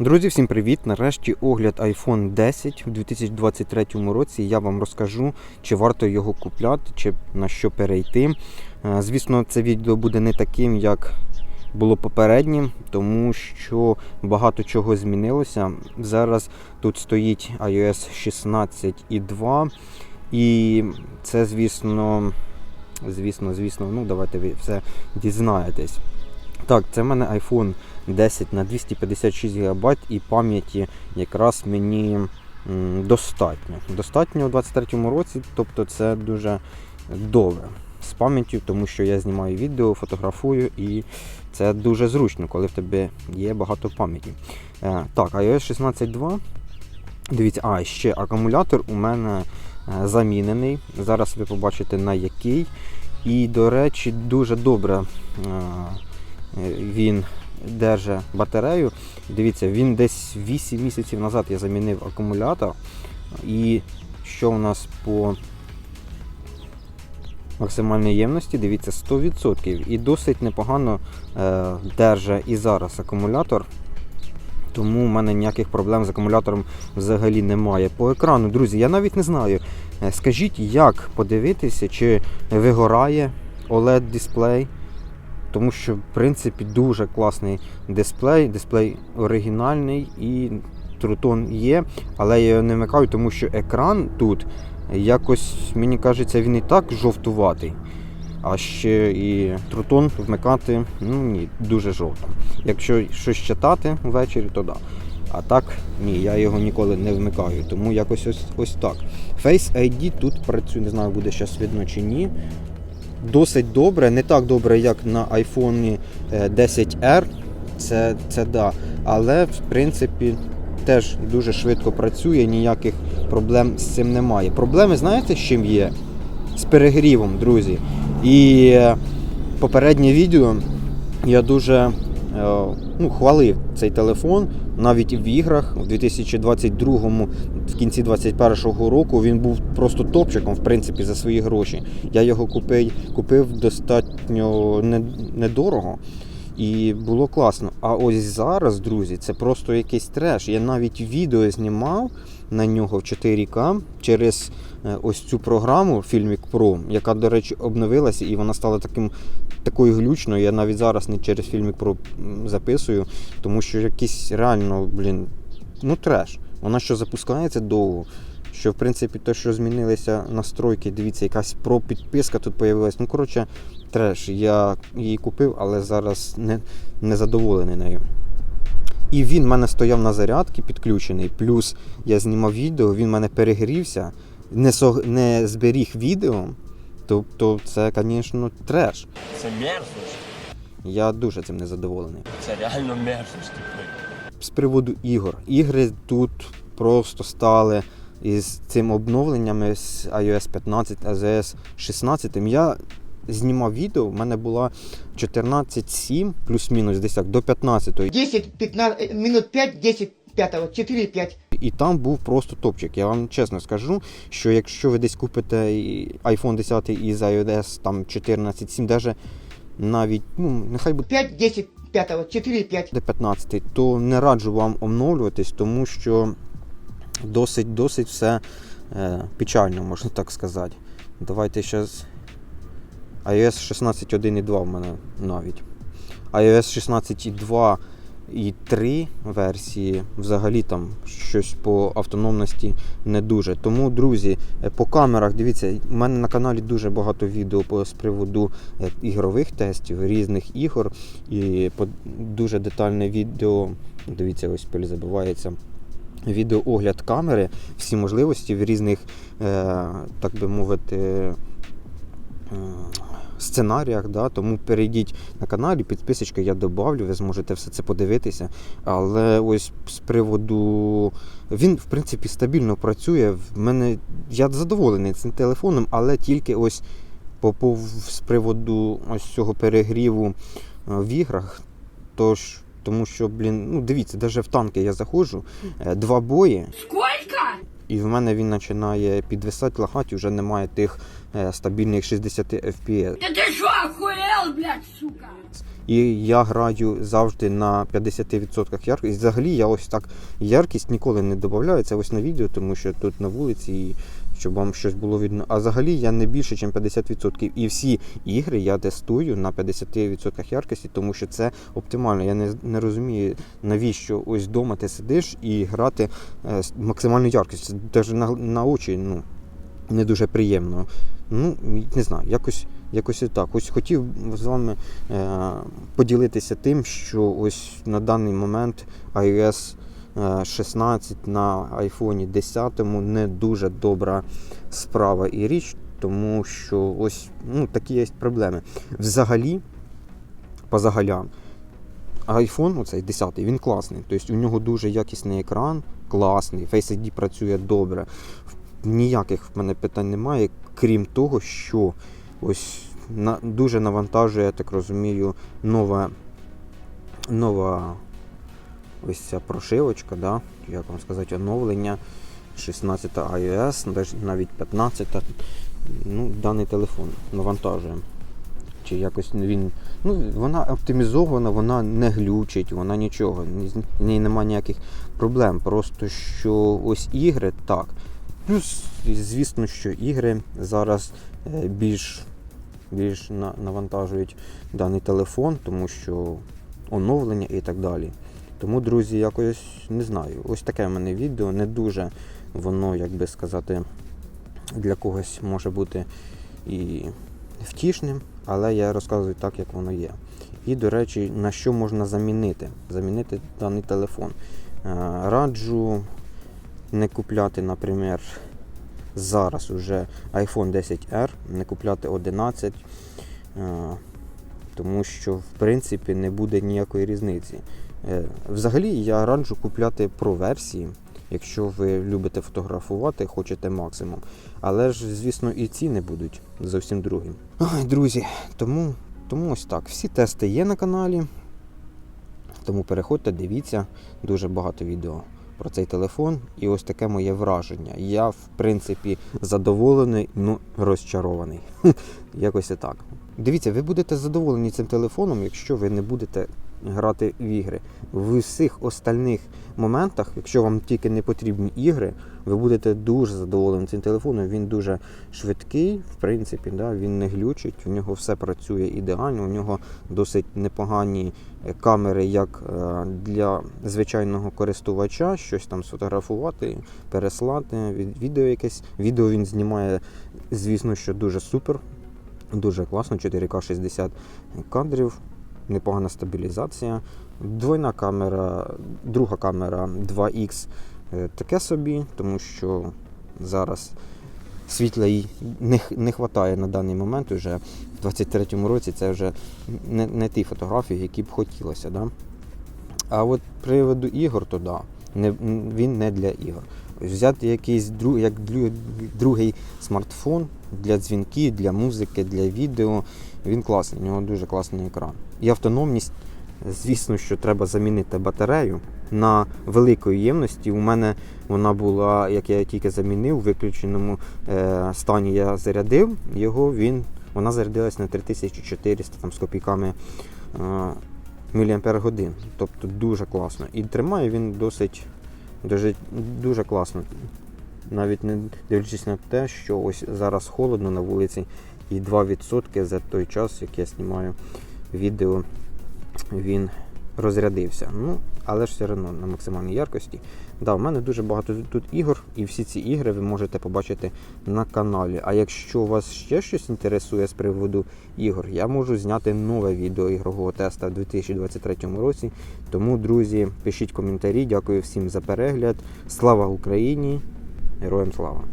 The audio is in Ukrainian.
Друзі, всім привіт! Нарешті огляд iPhone 10 у 2023 році. Я вам розкажу, чи варто його купляти, чи на що перейти. Е, Звісно, це відео буде не таким, як було попереднім, тому що багато чого змінилося. Зараз тут стоїть iOS 16.2, і це, звісно, звісно, звісно, ну давайте ви все дізнаєтесь. Так, це в мене iPhone 10 на 256 ГБ і пам'яті якраз мені достатньо. Достатньо у 23-му році, тобто це дуже добре з пам'яттю, тому що я знімаю відео, фотографую і це дуже зручно, коли в тебе є багато пам'яті. Е, так, iOS 16.2. Дивіться, а ще акумулятор у мене е, замінений. Зараз ви побачите на який. І, до речі, дуже добре е, він держить батарею. Дивіться, він десь 8 місяців назад я замінив акумулятор. І що у нас по максимальній ємності, дивіться, 100%. І досить непогано е, держить і зараз акумулятор. Тому в мене ніяких проблем з акумулятором взагалі немає. По екрану, друзі, я навіть не знаю. Е, Скажіть, як подивитися, чи вигорає OLED дисплей. Тому що, в принципі, дуже класний дисплей. Дисплей оригінальний і трутон є, але я його не вмикаю, тому що екран тут якось, мені кажеться, він і так жовтуватий. А ще і трутон вмикати ну ні, дуже жовто. Якщо щось читати ввечері, то да. А так, ні, я його ніколи не вмикаю. Тому якось ось, ось так. Face ID тут працює, не знаю, буде зараз видно чи ні. Досить добре, не так добре, як на iPhone е, 10R. Це, це да. Але в принципі теж дуже швидко працює, ніяких проблем з цим немає. Проблеми, знаєте, з чим є? З перегрівом, друзі. І е, попереднє відео я дуже е, ну, хвалив цей телефон. Навіть в іграх у 2022-му, в кінці 2021 року він був просто топчиком, в принципі, за свої гроші. Я його купив, купив достатньо недорого. І було класно. А ось зараз, друзі, це просто якийсь треш. Я навіть відео знімав на нього в 4К через е, ось цю програму Filmic Pro, яка, до речі, обновилася і вона стала таким такою глючною. Я навіть зараз не через Filmic Pro записую, тому що якийсь реально, блін, ну треш. Вона що запускається довго. Що в принципі те, що змінилися настройки, дивіться, якась про підписка тут появилась. Ну, коротше, треш. Я її купив, але зараз не, не задоволений нею. І він в мене стояв на зарядці підключений. Плюс я знімав відео, він в мене перегрівся, не, сог- не зберіг відео. Тобто це, звісно, треш. Це мерзость. Я дуже цим незадоволений. Це реально мерзость. типу. З приводу ігор. Ігри тут просто стали із цим обновленнями з iOS 15, iOS 16. Я знімав відео, в мене була 14.7 плюс-мінус десь так до 15. 10, 15, минут 5, 10, 5, 4, 5. І там був просто топчик. Я вам чесно скажу, що якщо ви десь купите iPhone 10 із iOS там 14.7, даже навіть, ну, нехай буде 5, 10, 5, 4, 5. 15, то не раджу вам обновлюватись, тому що досить досить все е, печально, можна так сказати. Давайте зараз iOS 16.1.2 в мене навіть. iOS 16.2 і 3 версії взагалі там щось по автономності не дуже. Тому, друзі, е, по камерах, дивіться, у мене на каналі дуже багато відео з приводу е, ігрових тестів, різних ігор. І дуже детальне відео. Дивіться, ось пиль забивається. Відеоогляд камери, всі можливості в різних, е, так би мовити, сценаріях. Да? Тому перейдіть на каналі, підписочка я добавлю, ви зможете все це подивитися. Але ось з приводу. Він, в принципі, стабільно працює. В мене я задоволений цим телефоном, але тільки ось по, по, з приводу ось цього перегріву е, в іграх. Тож, тому що, блін, ну дивіться, навіть в танки я заходжу, е, два бої. Сколько? І в мене він починає підвисати, лагати, і вже немає тих е, стабільних 60 FPS. Та ти що, охуел, блядь, сука? І я граю завжди на 50% яркості. Взагалі я ось так яркість ніколи не додаю. Це ось на відео, тому що тут на вулиці, і щоб вам щось було видно. А взагалі я не більше, ніж 50%. І всі ігри я тестую на 50% яркості, тому що це оптимально. Я не, не розумію, навіщо ось вдома ти сидиш і грати е, з максимальною яркістю. Навіть на, на очі ну, не дуже приємно. Ну, не знаю, якось. Якось і так. Ось хотів з вами е, поділитися тим, що ось на даний момент iOS 16 на iPhone 10 не дуже добра справа і річ, тому що ось ну, такі є проблеми. Взагалі, по загалям, iPhone, оцей 10 він класний. Тобто у нього дуже якісний екран, класний, Face ID працює добре. Ніяких в мене питань немає, крім того, що ось на, дуже навантажує, я так розумію, нова, нова ось ця прошивочка, да? як вам сказати, оновлення 16 iOS, навіть- навіть 15. Ну, даний телефон навантажує. Чи якось він. Ну, вона оптимізована, вона не глючить, вона нічого. ні В ній немає ніяких проблем. Просто що ось ігри так. Плюс, звісно, що ігри зараз е, більш, більш навантажують даний телефон, тому що оновлення і так далі. Тому, друзі, якось не знаю. Ось таке в мене відео. Не дуже воно, як би сказати, для когось може бути і втішним, але я розказую так, як воно є. І, до речі, на що можна замінити? Замінити даний телефон. Е, Раджу не купляти, наприклад, зараз уже iPhone 10R, не купляти 11, е, тому що в принципі не буде ніякої різниці. Е, Взагалі я раджу купляти Pro версії, якщо ви любите фотографувати, хочете максимум. Але ж, звісно, і ціни будуть зовсім другі. Ой, друзі, тому, тому ось так. Всі тести є на каналі. Тому переходьте, дивіться, дуже багато відео про цей телефон. І ось таке моє враження. Я, в принципі, задоволений, ну розчарований. Якось і так. Дивіться, ви будете задоволені цим телефоном, якщо ви не будете грати в ігри. В усіх остальних моментах, якщо вам тільки не потрібні ігри, ви будете дуже задоволені цим телефоном. Він дуже швидкий, в принципі, да, він не глючить, у нього все працює ідеально, у нього досить непогані е, камери, як е, для звичайного користувача, щось там сфотографувати, переслати, від- відео якесь. Відео він знімає, звісно, що дуже супер, дуже класно, 4К 60 кадрів, непогана стабілізація. Двойна камера, друга камера 2X е, таке собі, тому що зараз світла їй не, не вистачає на даний момент. Уже в 23-му році це вже не, не ті фотографії, які б хотілося. Да? А от приводу ігор, то да, не, він не для ігор. Взяти якийсь друг, як другий смартфон для дзвінків, для музики, для відео. Він класний, у нього дуже класний екран. І автономність, звісно, що треба замінити батарею на великої ємності. У мене вона була, як я тільки замінив, в виключеному е, стані я зарядив його, він, вона зарядилась на 3400 там, з копійками е, міліампер годин. Тобто дуже класно. І тримає він досить дуже, дуже класно. Навіть не дивлячись на те, що ось зараз холодно на вулиці, і 2% за той час, як я знімаю відео, він розрядився. Ну, але ж все одно на максимальній яркості. Да, у мене дуже багато тут ігор, і всі ці ігри ви можете побачити на каналі. А якщо вас ще щось інтересує з приводу ігор, я можу зняти нове відео ігрового теста в 2023 році. Тому, друзі, пишіть коментарі. Дякую всім за перегляд. Слава Україні! Героям слава!